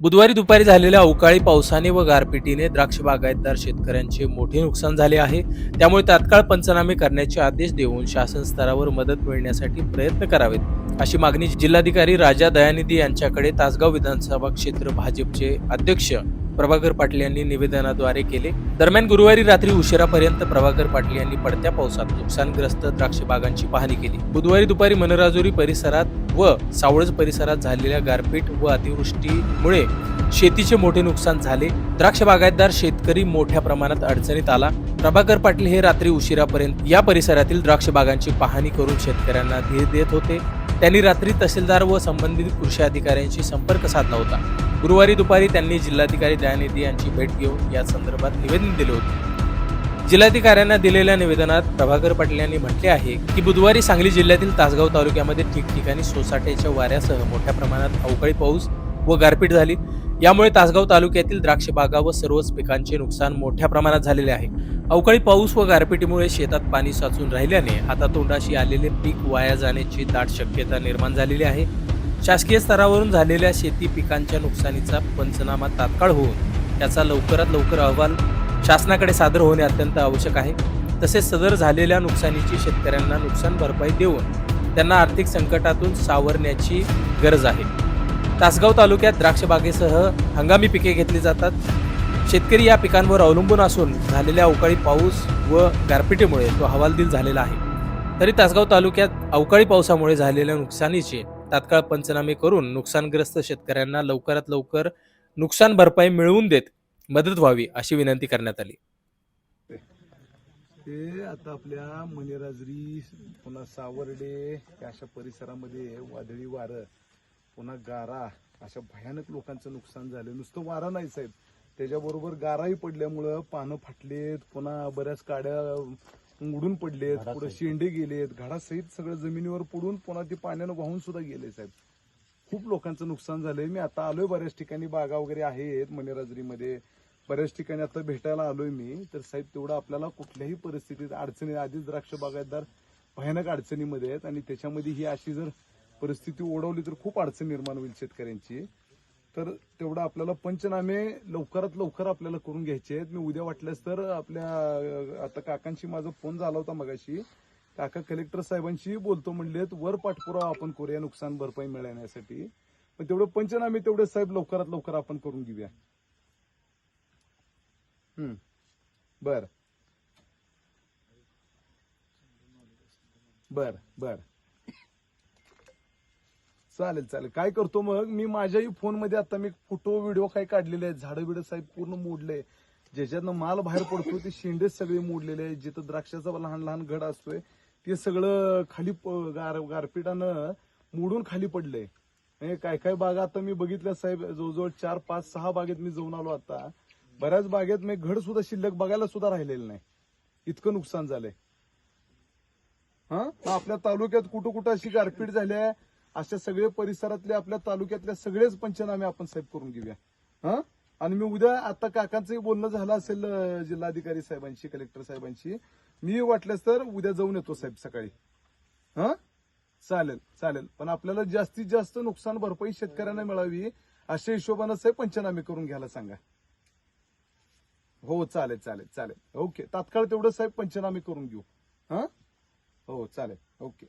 बुधवारी दुपारी झालेल्या अवकाळी पावसाने व गारपिटीने द्राक्ष बागायतदार शेतकऱ्यांचे मोठे नुकसान झाले आहे. त्यामुळे तात्काळ पंचनामे करण्याचे आदेश देऊन शासन स्तरावर मदत मिळण्यासाठी प्रयत्न करावेत. अशी मागणी जिल्हाधिकारी राजा दयानिधी यांच्याकडे तासगाव विधानसभा क्षेत्र भाजपचे अध्यक्ष प्रभाकर पाटील यांनी निवेदनाद्वारे केले. दरम्यान गुरुवारी रात्री उशिरापर्यंत प्रभाकर पाटील यांनी पडत्या पावसात नुकसानग्रस्त द्राक्ष बागांची पाहणी केली. बुधवारी दुपारी मनराजुरी परिसरात व सावळज परिसरात झालेल्या गारपीट व अतिवृष्टीमुळे शेतीचे मोठे नुकसान झाले. द्राक्ष बागायतदार शेतकरी मोठ्या प्रमाणात अडचणीत आला. प्रभाकर पाटील हे रात्री उशिरापर्यंत या परिसरातील द्राक्ष बागांची पाहणी करून शेतकऱ्यांना धीर देत होते. त्यांनी रात्री तहसीलदार व संबंधित कृषी अधिकाऱ्यांशी संपर्क साधला होता. गुरुवारी दुपारी त्यांनी जिल्हाधिकारी दयानिधी यांची भेट घेऊन या संदर्भात निवेदन दिले होते. जिल्हाधिकाऱ्यांना दिलेल्या निवेदनात प्रभाकर पाटील यांनी म्हटले आहे की बुधवारी सांगली जिल्ह्यातील तासगाव तालुक्यामध्ये ठिकठिकाणी सोसाट्याच्या वाऱ्यासह मोठ्या प्रमाणात अवकाळी पाऊस व गारपीट झाली. यामुळे तासगाव तालुक्यातील द्राक्ष बागा व सर्वच पिकांचे नुकसान मोठ्या प्रमाणात झालेले आहे. अवकाळी पाऊस व गारपिटीमुळे शेतात पाणी साचून राहिल्याने हातातोंडाशी आलेले पीक वाया जाण्याची दाट शक्यता निर्माण झालेली आहे. शासकीय स्तरावरून झालेल्या शेती पिकांच्या नुकसानीचा पंचनामा तात्काळ होऊन त्याचा लवकरात लवकर अहवाल शासनाकडे सादर होणे अत्यंत आवश्यक आहे. तसेच सदर झालेल्या नुकसानीची शेतकऱ्यांना नुकसान भरपाई देऊन त्यांना आर्थिक संकटातून सावरण्याची गरज आहे. तासगाव तालुक्यात द्राक्षबागेसह हंगामी पिके घेतली जातात. शेतकरी या पिकांवर अवलंबून असून झालेल्या अवकाळी पाऊस व गारपिटीमुळे तो हवालदिल झालेला आहे. तरी तासगाव तालुक्यात अवकाळी पावसामुळे झालेल्या नुकसानीचे तात्काळ पंचनामे करून नुकसानग्रस्त शेतकऱ्यांना लवकरात लवकर नुकसान भरपाई मिळवून देत मदत व्हावी अशी विनंती करण्यात आली. ते आता आपल्या मनेराजरी पुन्हा सावर्डे अशा परिसरामध्ये वादळी वारं पुन्हा गारा अशा भयानक लोकांचं नुकसान झालं. नुसतं वारा नाही साहेब. त्याच्याबरोबर गाराही पडल्यामुळं पानं फाटलेत पुन्हा बऱ्याच काड्या उडून पडलेत पुढे शेंडे गेलेत घाडासहित सगळं जमिनीवर पडून पुन्हा ते पाण्यानं वाहून सुद्धा गेले साहेब. खूप लोकांचं नुकसान झालंय. मी आता आलोय बऱ्याच ठिकाणी बागा वगैरे आहेत मनेराजरीमध्ये. बऱ्याच ठिकाणी आता भेटायला आलोय मी. तर साहेब तेवढं आपल्याला कुठल्याही परिस्थितीत अडचणी आधीच द्राक्ष बागायतदार भयानक अडचणीमध्ये आहेत आणि त्याच्यामध्ये ही अशी जर परिस्थिती ओढवली तर खूप अडचण निर्माण होईल शेतकऱ्यांची. तर तेवढं आपल्याला पंचनामे लवकरात लवकर आपल्याला करून घ्यायचे आहेत. मी उद्या वाटल्यास तर आपल्या आता काकांशी माझा फोन झाला होता मगाशी. काका कलेक्टर साहेबांशी बोलतो म्हणलेत वर पाठपुरावा आपण करूया नुकसान भरपाई मिळवण्यासाठी पण तेवढं पंचनामे तेवढे साहेब लवकरात लवकर आपण करून घेऊया. हम्म. बर. बर बर. चालेल चालेल. काय करतो मग? मी माझ्याही फोनमध्ये आता मी फोटो व्हिडिओ काय काढलेले आहेत. झाडं बिडं साहेब पूर्ण मोडले. ज्याच्यातनं माल बाहेर पडतो ते शेंडेच सगळे मोडलेले आहेत. जिथं द्राक्षाचा लहान लहान घड असतोय ते सगळं खाली गार गारपिटानं मोडून खाली पडलंय. काय काय बागा आता मी बघितल्या साहेब जवळजवळ चार पाच सहा बागेत मी जाऊन आलो आता. बऱ्याच बागेत मी घड सुद्धा शिल्लक बघायला सुद्धा राहिलेलं नाही. इतकं नुकसान झालंय. हा? आपल्या तालुक्यात कुठं कुठं अशी गारपीट झाली आहे? अशा सगळे परिसरातले आपल्या तालुक्यातल्या सगळेच पंचनामे आपण साहेब करून घेऊया. हा? आणि मी उद्या आता काकांचंही बोलणं झालं असेल जिल्हाधिकारी साहेबांशी कलेक्टर साहेबांशी. मी वाटल्यास तर उद्या जाऊन येतो साहेब सकाळी. हा? चालेल चालेल. पण आपल्याला जास्तीत जास्त नुकसान भरपाई शेतकऱ्यांना मिळावी अशा हिशोबानं साहेब पंचनामे करून घ्यायला सांगा. हो चालेल चालेल चालेल. ओके. तात्काळ तेवढं साहेब पंचनामे करून घेऊ. हा? हो चालेल. ओके.